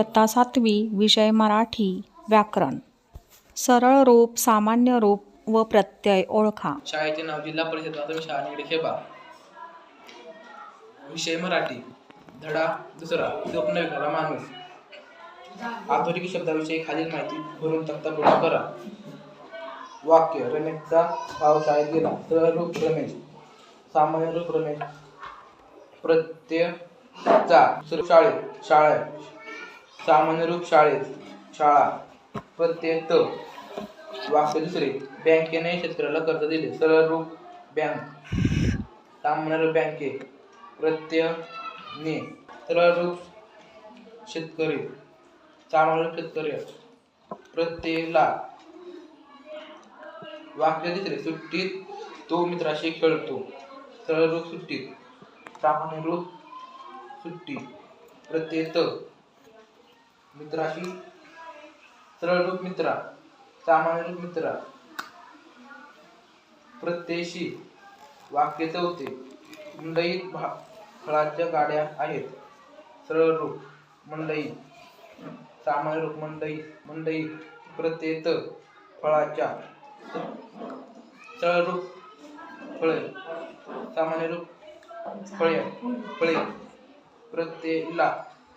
इयत्ता सातवी विषय मराठी व्याकरण. सरळ रूप सामान्य रूप व प्रत्यय ओळखा. शाळेचे नाव जिल्हा परिषद प्राथमिक शाळा निगडी खेबा विषय मराठी धडा दुसरा स्वप्न विकारा माणूस. आधुनिक शब्दाविषयी खालील माहिती भरून तक्ता पूर्ण करा. वाक्य रमेशचा भाव शाळेत गेला. सरळ रूप रमेश. सामान्य रूप रमेश. प्रत्यय चा शाळे शाळा. सामान्य रूप शाळेत शाळा प्रत्यय त वाक्य दुसरे. बँकेने शेतकऱ्याला कर्ज दिले. सरळ रूप बँक सामान्य रूप बँके प्रत्यय ने सरळ रूप शेतकरी सामान्य रूप शेतकरी प्रत्ययला वाक्य तिसरे सुट्टीत तो मित्राशी खेळतो. सरळ रूप सुट्टीत सामान्य रूप सुट्टी प्रत्येक मित्राशी सरळरूप मित्रा सामान्य रूप मित्रा. प्रत्ययशी वाक्य चौथे. मंडईत भा फळाच्या गाड्या आहेत. सरळरूप मंडई सामान्य रूप मंडई मंडई प्रत्येत फळाच्या. सरळरूप फळे. सामान्य रूप फळे फळे. प्रत्ययला